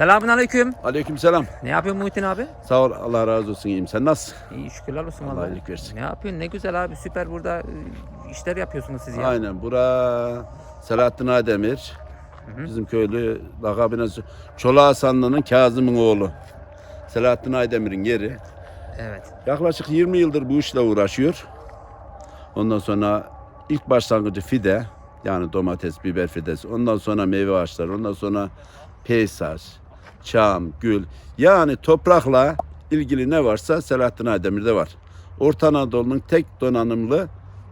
Selamun aleyküm. Aleykümselam. Ne yapıyorsun Muhittin abi? Sağ ol. Allah razı olsun. iyiyim. Sen nasılsın? İyi şükürler olsun Allah iyilik versin. Ne yapıyorsun? Ne güzel abi. Süper burada e, işler yapıyorsunuz siz ya. Aynen. Bura Selahattin Ademir. Bizim köylü lakabına Çolak Hasanlı'nın Kazım'ın oğlu. Selahattin Aydemir'in yeri. Evet. Yaklaşık 20 yıldır bu işle uğraşıyor. Ondan sonra ilk başlangıcı fide. Yani domates, biber fidesi. Ondan sonra meyve ağaçları. Ondan sonra peyzaj, çam, gül. Yani toprakla ilgili ne varsa Selahattin Aydemir'de var. Orta Anadolu'nun tek donanımlı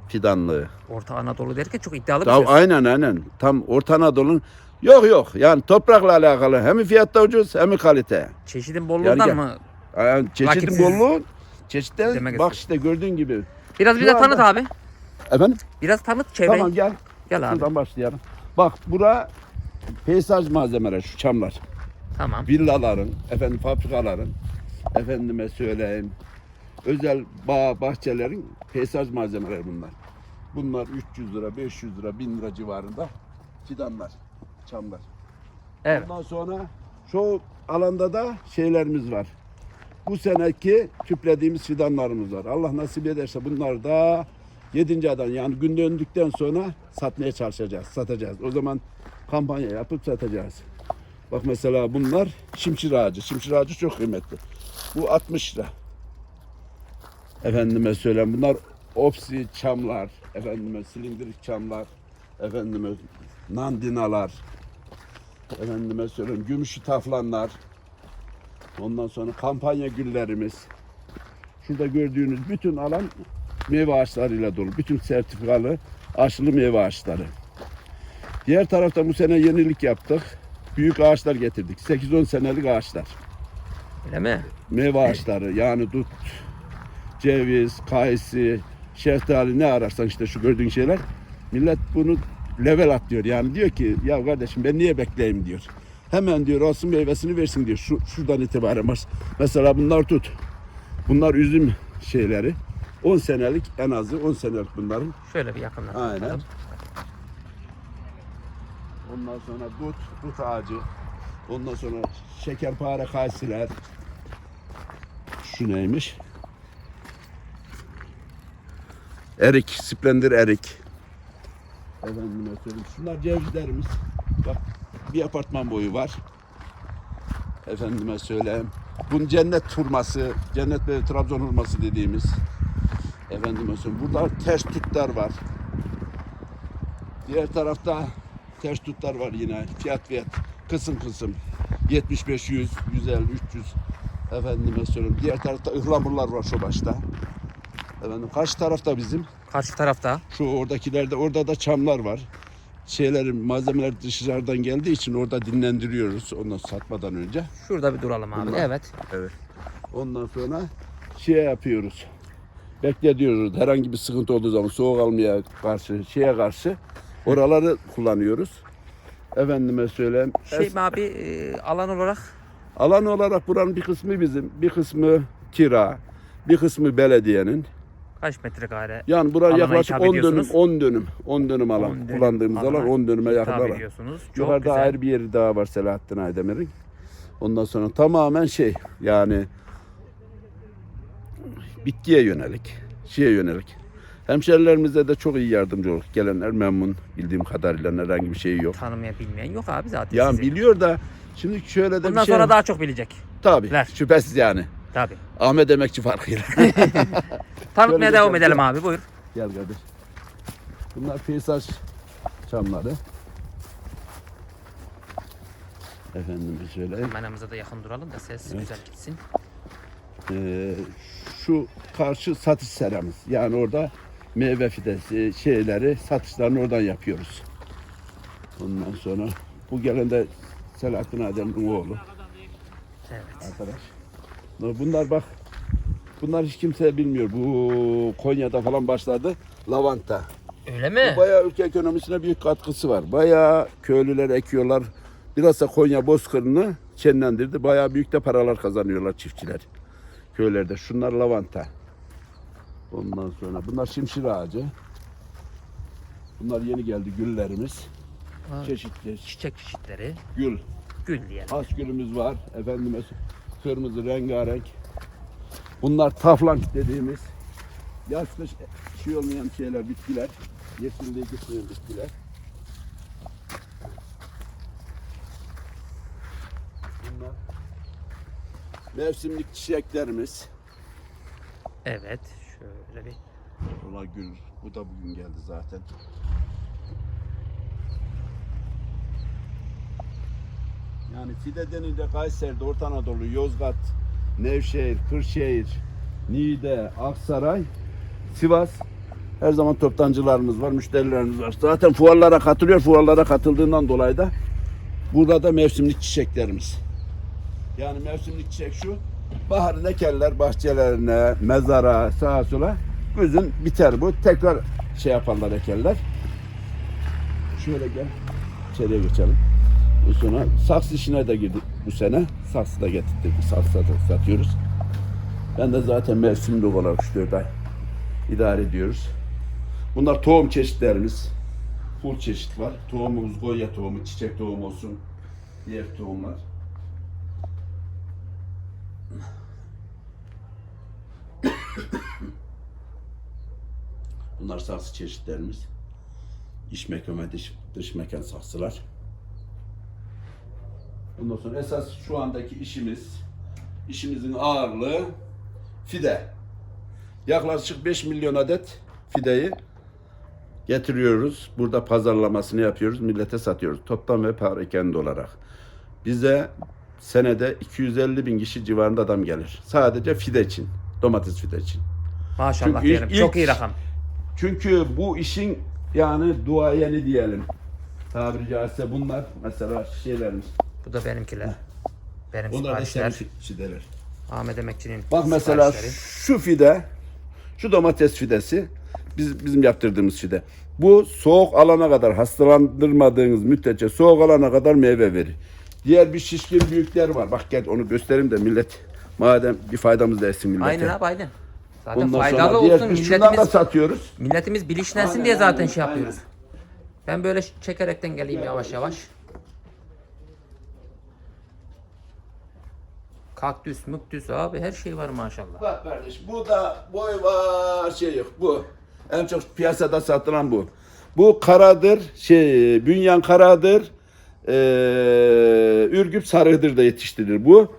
fidanlığı. Orta Anadolu derken çok iddialı bir Tam, söz. aynen aynen. Tam Orta Anadolu'nun yok yok. Yani toprakla alakalı hem fiyatta ucuz hem kalite. Çeşidin bolluğundan gel. mı? Yani çeşitin Vakitsiz bolluğu çeşitten demek bak istedim. işte gördüğün gibi. Biraz Şu bize anda- tanıt abi. Efendim? Biraz tanıt çevreyi. Tamam gel. Gel abi. Şuradan başlayalım. Bak bura peyzaj malzemeler şu çamlar. Tamam. Villaların, efendim fabrikaların, efendime söyleyeyim özel bağ bahçelerin peyzaj malzemeleri bunlar. Bunlar 300 lira, 500 lira, 1000 lira civarında fidanlar, çamlar. Evet. Ondan sonra şu alanda da şeylerimiz var. Bu seneki tüplediğimiz fidanlarımız var. Allah nasip ederse bunlar da 7. aydan yani gün döndükten sonra satmaya çalışacağız, satacağız. O zaman kampanya yapıp satacağız. Bak mesela bunlar şimşir ağacı. Şimşir ağacı çok kıymetli. Bu 60 lira. Efendime söyleyeyim bunlar opsi çamlar, efendime silindirik çamlar, efendime nandinalar, efendime söyleyeyim gümüşü taflanlar. Ondan sonra kampanya güllerimiz. Şurada gördüğünüz bütün alan meyve ağaçlarıyla dolu. Bütün sertifikalı aşılı meyve ağaçları. Diğer tarafta bu sene yenilik yaptık. Büyük ağaçlar getirdik. 8-10 senelik ağaçlar. Öyle mi? Meyve ağaçları yani dut, ceviz, kayısı, şeftali ne ararsan işte şu gördüğün şeyler. Millet bunu level atlıyor. Yani diyor ki ya kardeşim ben niye bekleyeyim diyor. Hemen diyor olsun meyvesini versin diyor. Şu, şuradan itibaren mas- mesela bunlar tut. Bunlar üzüm şeyleri. 10 senelik en azı 10 senelik bunların. Şöyle bir yakından. Aynen. bakalım. Ondan sonra dut, dut ağacı. Ondan sonra şekerpare kayısılar. Şu neymiş? Erik, splendir erik. Efendime söyleyeyim. Şunlar cevizlerimiz. Bak bir apartman boyu var. Efendime söyleyeyim. Bunun cennet turması, cennet ve Trabzon hurması dediğimiz. Efendime söyleyeyim. Burada ters tutlar var. Diğer tarafta ters tutlar var yine. Fiyat fiyat. Kısım kısım. 75, 100, 150, 300. Efendime söyleyeyim. Diğer tarafta ıhlamurlar var şu başta. Efendim karşı tarafta bizim. Karşı tarafta. Şu oradakilerde orada da çamlar var. Şeylerin malzemeler dışarıdan geldiği için orada dinlendiriyoruz ondan satmadan önce. Şurada bir duralım abi. Bunlar. Evet. Evet. Ondan sonra şey yapıyoruz. Bekletiyoruz. Herhangi bir sıkıntı olduğu zaman soğuk almaya karşı, şeye karşı oraları kullanıyoruz. Efendime söyleyeyim. Şey mi abi e, alan olarak alan olarak buranın bir kısmı bizim, bir kısmı kira, bir kısmı belediyenin. kaç metrekare? Yani buraya Alana yaklaşık hitap 10 dönüm, ediyorsunuz? 10 dönüm, 10 dönüm alan. 10 dönüm Kullandığımız alan alana 10 dönüme yakın alan. Yukarıda güzel. ayrı bir yeri daha var Selahattin Aydemir'in. Ondan sonra tamamen şey yani bitkiye yönelik, şeye yönelik. Hemşerilerimize de çok iyi yardımcı olduk. Gelenler memnun bildiğim kadarıyla herhangi bir şey yok. Tanımayan bilmeyen yok abi zaten Yani sizi. biliyor da şimdi şöyle de Bundan bir şey sonra daha çok bilecek. Tabii ler. şüphesiz yani. Tabii. Ahmet Emekçi farkıyla. Tanıtmaya Şöyle devam geçelim. edelim abi buyur. Gel kardeş. Bunlar peyzaj çamları. Efendim söyle. Kameramıza da yakın duralım da ses Evet. güzel gitsin. Ee, şu karşı satış seramız. Yani orada meyve fidesi şeyleri satışlarını oradan yapıyoruz. Ondan sonra bu gelen de Selahattin Adem'in oğlu Evet. arkadaş. Bunlar bak bunlar hiç kimse bilmiyor. Bu Konya'da falan başladı. Lavanta. Öyle mi? Bu bayağı ülke ekonomisine büyük katkısı var. Bayağı köylüler ekiyorlar. Biraz da Konya Bozkır'ını şenlendirdi. Bayağı büyük de paralar kazanıyorlar çiftçiler. Köylerde. Şunlar lavanta. Ondan sonra bunlar şimşir ağacı. Bunlar yeni geldi güllerimiz. Ha, Çeşitli Çiçek çeşitleri. gül. gül diyelim. Hasgülümüz var. Efendime kırmızı rengarenk. Bunlar taflank dediğimiz yaz kış şey olmayan şeyler, bitkiler. Yeşilliği gitmeyen bitkiler. Bunlar mevsimlik çiçeklerimiz. Evet. Şöyle bir. Ola gül. Bu da bugün geldi zaten. Yani Fide denince Kayseri'de, Orta Anadolu, Yozgat, Nevşehir, Kırşehir, Niğde, Aksaray, Sivas her zaman toptancılarımız var, müşterilerimiz var. Zaten fuarlara katılıyor. Fuarlara katıldığından dolayı da burada da mevsimlik çiçeklerimiz. Yani mevsimlik çiçek şu. Baharın ekerler bahçelerine, mezara, sağa sola. Güzün biter bu. Tekrar şey yaparlar ekerler. Şöyle gel. İçeriye geçelim. Bu sonra saksı işine de girdik bu sene. Saksı da getirdik. Saksı da satıyoruz. Ben de zaten mevsimli olarak 3-4 ay idare ediyoruz. Bunlar tohum çeşitlerimiz. Full çeşit var. Tohumumuz Goya tohumu, çiçek tohumu olsun. Diğer tohumlar. Bunlar saksı çeşitlerimiz. İç mekan ve dış, dış mekan saksılar. Ondan sonra esas şu andaki işimiz, işimizin ağırlığı fide. Yaklaşık 5 milyon adet fideyi getiriyoruz. Burada pazarlamasını yapıyoruz. Millete satıyoruz. Toptan ve parakende olarak. Bize senede 250 bin kişi civarında adam gelir. Sadece fide için. Domates fide için. Maşallah Çünkü diyelim. ilk- Çok iyi rakam. Çünkü bu işin yani duayeni diyelim. Tabiri caizse bunlar mesela şeylerimiz. Bu da benimkiler. Benim Bunlar da siparişler. senin fideler. Ahmet Emekçi'nin Bak mesela siparişleri. şu fide, şu domates fidesi biz bizim yaptırdığımız fide. Bu soğuk alana kadar hastalandırmadığınız müddetçe soğuk alana kadar meyve verir. Diğer bir şişkin büyükler var. Bak gel onu göstereyim de millet madem bir faydamız değsin millete. Aynen abi aynen. Zaten Ondan faydalı sonra diğer olsun. biz şundan da Milletimiz, satıyoruz. milletimiz bilinçlensin Aynen, diye zaten aynen, şey yapıyoruz. aynen. Ben böyle çekerekten geleyim yavaş yavaş. Kaktüs, müktüs abi her şey var maşallah. Bak kardeş bu da boy var şey yok bu. En çok piyasada satılan bu. Bu karadır şey bünyan karadır. Ee, ürgüp sarıdır da yetiştirilir bu.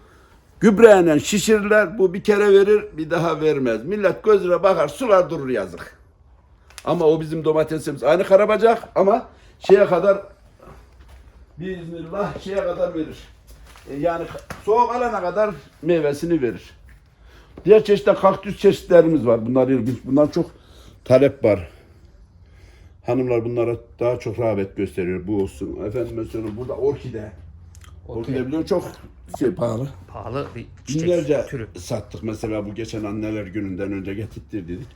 Gübreyle şişirirler. Bu bir kere verir bir daha vermez. Millet gözüne bakar sular durur yazık. Ama o bizim domatesimiz. Aynı karabacak ama şeye kadar Bismillah şeye kadar verir. E, Yani soğuk alana kadar meyvesini verir. Diğer çeşitli kaktüs çeşitlerimiz var. Bunlar ilginç. Bunlar çok talep var. Hanımlar bunlara daha çok rağbet gösteriyor. Bu olsun. Efendim mesela burada orkide. Orkide biliyorum çok şey pahalı. Pahalı bir çiçek Binlerce türü. sattık mesela bu geçen anneler gününden önce getirttirdik.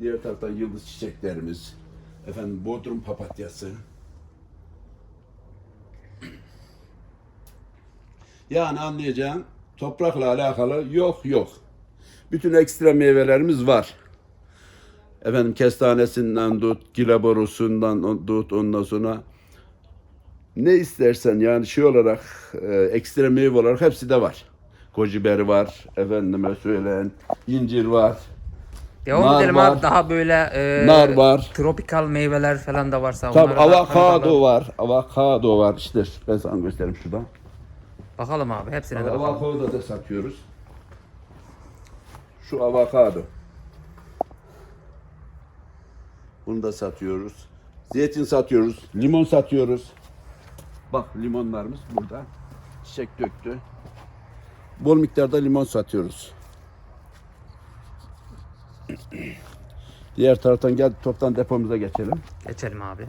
Diğer taraftan yıldız çiçeklerimiz. Efendim Bodrum papatyası. Yani anlayacağın toprakla alakalı yok yok. Bütün ekstra meyvelerimiz var. Efendim kestanesinden tut, gilaborusundan tut, ondan sonra ne istersen yani şey olarak e, ekstra meyve olarak hepsi de var. Kojiber var, efendime söyleyen incir var, Devam Nar edelim var. abi daha böyle e, nar var. tropikal meyveler falan da varsa Tabii avokado var, avokado var. İşte ben sana göstereyim şuradan. Bakalım abi hepsine de bakalım. Avokado da satıyoruz. Şu avokado. Bunu da satıyoruz. Zeytin satıyoruz, limon satıyoruz. Bak limonlarımız burada. Çiçek döktü. Bol miktarda limon satıyoruz. Diğer taraftan gel toptan depomuza geçelim. Geçelim abi.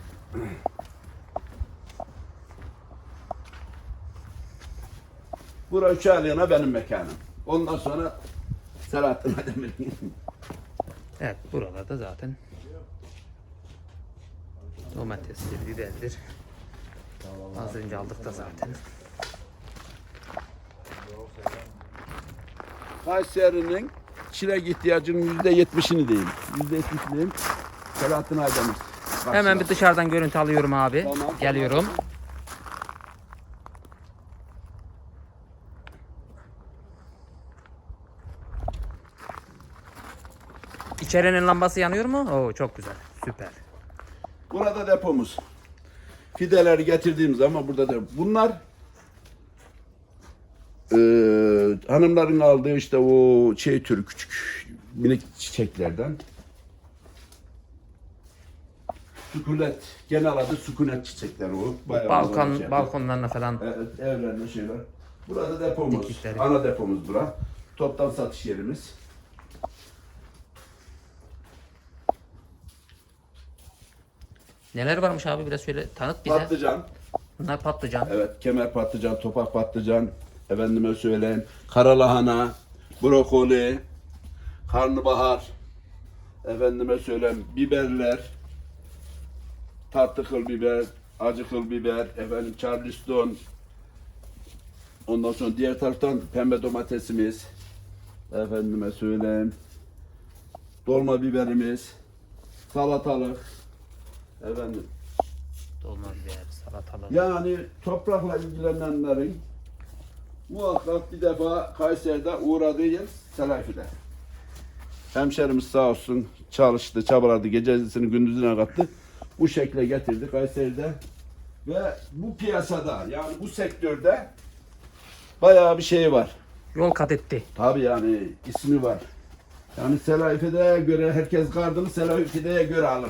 Bura üç aylığına benim mekanım. Ondan sonra Selahattin Ademir'in. Evet buralarda zaten domatesdir, biberdir. Az önce aldık da zaten. Kayseri'nin çilek ihtiyacının yüzde yetmişini diyeyim. Yüzde yetmişini diyeyim. Selahattin Aydemir. Hemen bir dışarıdan görüntü alıyorum abi. Tamam. Geliyorum. İçerinin lambası yanıyor mu? Oo çok güzel. Süper. Burada depomuz. Fideleri getirdiğim zaman burada da bunlar eee, hanımların aldığı işte o şey türü küçük minik çiçeklerden. Sukulet. Genel adı sukulet çiçekleri o. Bayağı Balkon şey. balkonlarına falan. Evet, evlerinde şeyler. Burada depomuz. Diktikleri. Ana depomuz bura. Toptan satış yerimiz. Neler varmış abi biraz şöyle tanıt bize. Patlıcan. Bunlar patlıcan. Evet, kemer patlıcan, topak patlıcan, efendime söyleyeyim, karalahana, brokoli, karnabahar, efendime söyleyeyim, biberler, tatlı kıl biber, acı kıl biber, efendim charleston, ondan sonra diğer taraftan pembe domatesimiz, efendime söyleyeyim, dolma biberimiz, salatalık, efendim Dolma biber, salatalık. yani toprakla ilgilenenlerin muhakkak bir defa Kayseri'de uğradığı yer Selafi'de. Hemşerimiz sağ olsun çalıştı, çabaladı, gecesini gündüzüne kattı. Bu şekle getirdi Kayseri'de. Ve bu piyasada yani bu sektörde bayağı bir şey var. Yol kat etti. Tabii yani ismi var. Yani Selafi'de göre herkes gardını Selafi'de göre alır.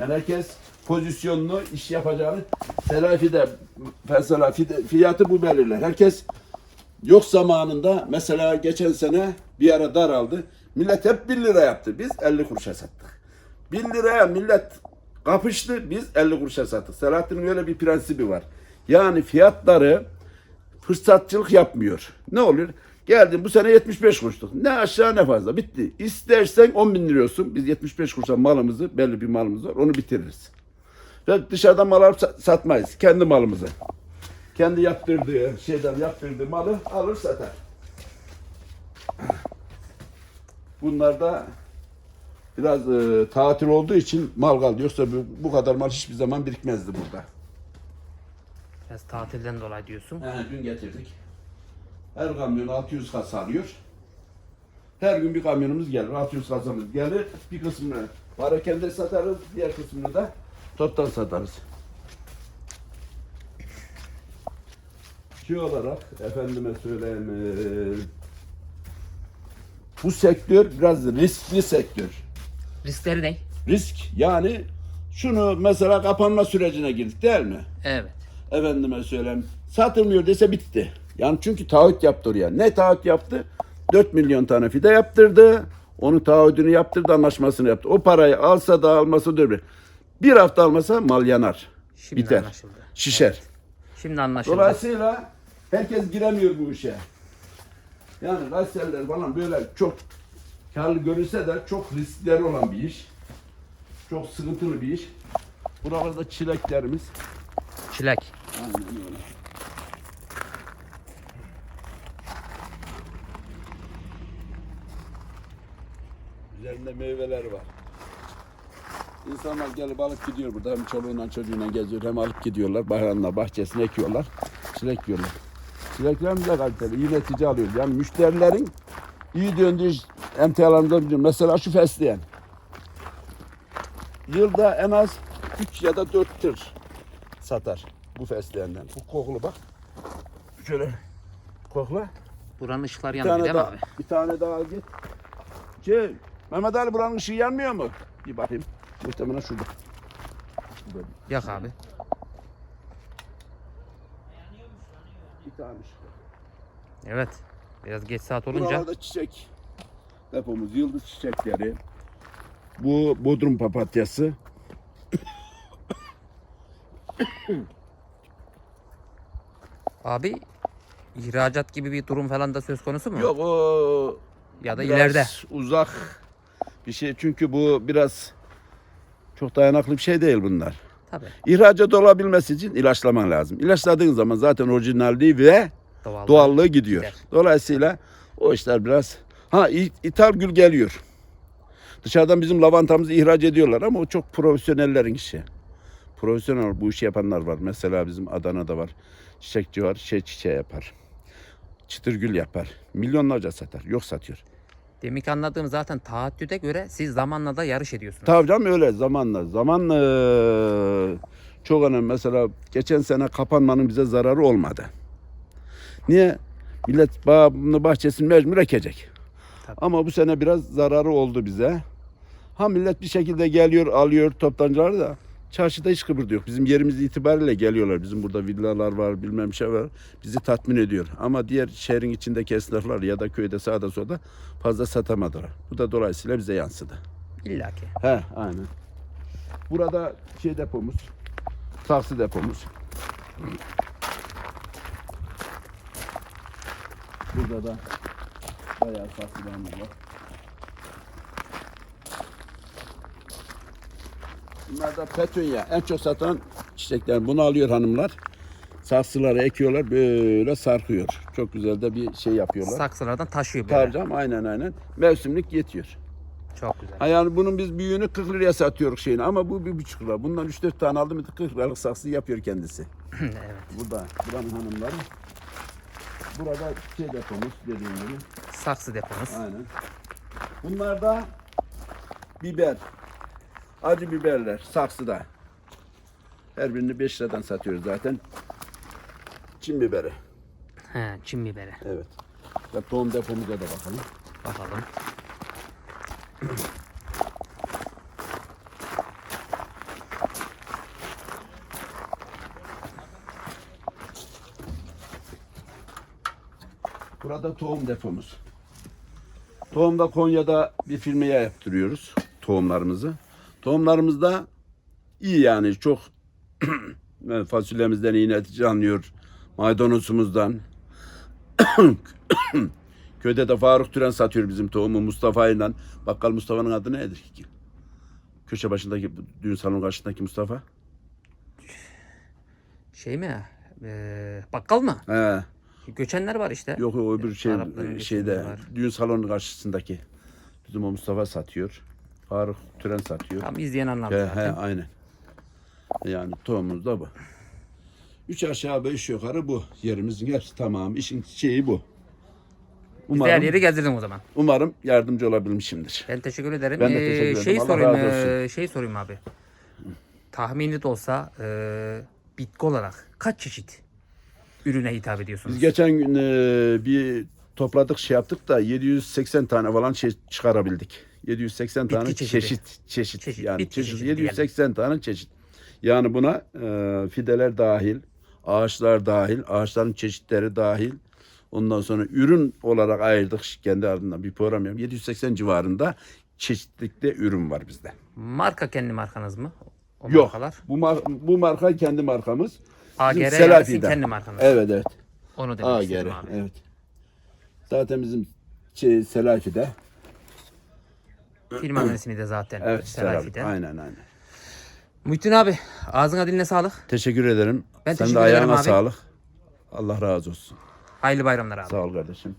Yani herkes pozisyonunu, iş yapacağını Selafi'de mesela fiyatı bu belirler. Herkes yok zamanında mesela geçen sene bir ara daraldı. Millet hep 1 lira yaptı. Biz 50 kuruşa sattık. 1 liraya millet kapıştı. Biz 50 kuruşa sattık. Selahattin'in öyle bir prensibi var. Yani fiyatları fırsatçılık yapmıyor. Ne olur? Geldin bu sene 75 kuruşluk. Ne aşağı ne fazla. Bitti. İstersen 10 bin lirıyorsun. Biz 75 kuruşa malımızı, belli bir malımız var. Onu bitiririz. Ve dışarıdan mal alıp sa- satmayız. Kendi malımızı. Kendi yaptırdığı şeyden yaptırdığı malı alır satar. Bunlar da biraz e, tatil olduğu için mal kaldı. Yoksa bu, bu kadar mal hiçbir zaman birikmezdi burada. Biraz tatilden dolayı diyorsun. He, dün getirdik. Her kamyon 600 kasa alıyor. Her gün bir kamyonumuz gelir. 600 kasamız gelir. Bir kısmını parakende satarız. Diğer kısmını da toptan satarız. Şey olarak efendime söyleyeyim eee, bu sektör biraz riskli sektör. Riskleri ne? Risk yani şunu mesela kapanma sürecine girdik değil mi? Evet. efendime söyleyeyim satılmıyor dese bitti. Yani çünkü taahhüt yaptı oraya. Ne taahhüt yaptı? 4 milyon tane fide yaptırdı. Onun taahhüdünü yaptırdı, anlaşmasını yaptı. O parayı alsa da almasa da. Bir hafta almasa mal yanar. Şimdi biter. anlaşıldı. Şişer. Şimdi anlaşıldı. Dolayısıyla herkes giremiyor bu işe. Yani Kayserililer falan böyle çok karlı görünse de çok riskleri olan bir iş. Çok sıkıntılı bir iş. Buralarda çileklerimiz. Çilek. Aynen öyle. Üzerinde meyveler var. İnsanlar gelip alıp gidiyor burada. Hem çoluğundan çocuğuyla geziyor hem alıp gidiyorlar. Bahranla bahçesine ekiyorlar. Çilek yiyorlar. Çileklerimiz de kaliteli. iyi netice alıyoruz. Yani müşterilerin iyi döndüğü emtialarında biliyorum. Mesela şu fesleğen. Yılda en az 3 ya da 4 tır satar bu fesleğenden. Bu kokulu bak. Şöyle kokla. Buranın ışıkları Bir yanıyor değil mi abi? bir tane daha al git. Şey, Mehmet Ali buranın ışığı yanmıyor mu? Bir bakayım. Muhtemelen şurada. Yak abi. bir tane ışık. Evet. Biraz geç saat olunca Buralarda çiçek depomuz, yıldız çiçekleri. Bu Bodrum papatyası. abi ihracat gibi bir durum falan da söz konusu mu? Yok o Ya da biraz ileride. uzak bir şey çünkü bu biraz çok dayanıklı bir şey değil bunlar. Tabii. İhracat olabilmesi için ilaçlaman lazım. İlaçladığın zaman zaten orijinalliği ve Doğal. doğallığı gidiyor. Gider. Dolayısıyla o işler biraz ha ithal gül geliyor. Dışarıdan bizim lavantamızı ihraç ediyorlar ama o çok profesyonellerin işi. Profesyonel bu işi yapanlar var. Mesela bizim Adana'da var. Çiçekçi var. Şey çiçeği yapar. Çıtırgül yapar. Milyonlarca satar. Yok satıyor. Demek anladığım zaten taahhüde göre siz zamanla da yarış ediyorsunuz. Tabii canım öyle zamanla. Zamanla çok önemli. Mesela geçen sene kapanmanın bize zararı olmadı. Niye? Millet bağını bahçesini mecbur ekecek. Tabii. Ama bu sene biraz zararı oldu bize. Ha millet bir şekilde geliyor, alıyor toptancıları da çarşıda hiç kıpırdı yok. Bizim yerimiz itibariyle geliyorlar. Bizim burada villalar var, bilmem şey var. Bizi tatmin ediyor. Ama diğer şehrin içindeki esnaflar ya da köyde sağda solda fazla satamadılar. Bu da dolayısıyla bize yansıdı. İlla ki. He, aynen. Burada şey depomuz, saksı depomuz. Burada da bayağı saksılarımız var. Bunlar da petunya. En çok satan çiçekler. Bunu alıyor hanımlar. Saksılara ekiyorlar. Böyle sarkıyor. Çok güzel de bir şey yapıyorlar. Saksılardan taşıyor böyle. Tabii canım, aynen aynen. Mevsimlik yetiyor. Çok güzel. Ha yani bunun biz büyüğünü 40 liraya satıyoruz şeyini ama bu bir buçuk lira. Bundan 3-4 tane aldım mı 40 liralık saksı yapıyor kendisi. evet. Burada buranın hanımları. Burada şey depomuz dediğim gibi. Saksı depomuz. Aynen. Bunlar da biber. Acı biberler saksıda. Her birini 5 liradan satıyoruz zaten. Çin biberi. He, çim biberi. Evet. Ve tohum depomuza da bakalım. Bakalım. Burada tohum depomuz. Tohumda Konya'da bir firmaya yaptırıyoruz tohumlarımızı. Tohumlarımız da iyi yani çok fasulyemizden iyi netice alınıyor. Maydanozumuzdan. Köyde de Faruk Türen satıyor bizim tohumu Mustafa ile. Bakkal Mustafa'nın adı nedir ki? Köşe başındaki düğün salonu karşısındaki Mustafa. Şey mi? Ee, bakkal mı? He. Göçenler var işte. Yok o öbür şey Arapların şeyde var. düğün salonu karşısındaki. Bizim o Mustafa satıyor. Faruk Türen satıyor. Tam izleyen anlar He, he, zaten. aynen. Yani tohumumuz da bu. Üç aşağı beş yukarı bu. Yerimizin hepsi tamam. İşin şeyi bu. Biz de her Umarım, yeri gezdirdim o zaman. umarım yardımcı olabilmişimdir. Ben teşekkür ederim. Ben de Ee, teşekkür ederim. Şey Allah sorayım, ee, şey sorayım abi. Tahmini de olsa ee, bitki olarak kaç çeşit ürüne hitap ediyorsunuz? Biz geçen gün e, bir topladık şey yaptık da 780 tane falan şey çıkarabildik. 780 Bitki tane çeşidi. çeşit çeşit, Çeşit, yani çeşit çeşidi 780 tane çeşit. Yani buna e, fideler dahil, ağaçlar dahil, ağaçların çeşitleri dahil. Ondan sonra ürün olarak ayırdık kendi ardından bir program yapıp 780 civarında çeşitlikte ürün var bizde. Marka kendi markanız mı? O Yok. markalar. Bu mar- bu marka kendi markamız. AGR yani Selafi'de. sizin kendi markanız. Evet evet. Onu demek AGR istedim abi. evet. Zaten bizim şey, Selafi'de. Firmanın ismi de zaten Evet Selafi. Selafi'de. Aynen aynen. Muhittin abi ağzına diline sağlık. Teşekkür ederim. Ben Sen teşekkür de ederim ayağına abi. sağlık. Allah razı olsun. Hayırlı bayramlar abi. Sağ ol kardeşim.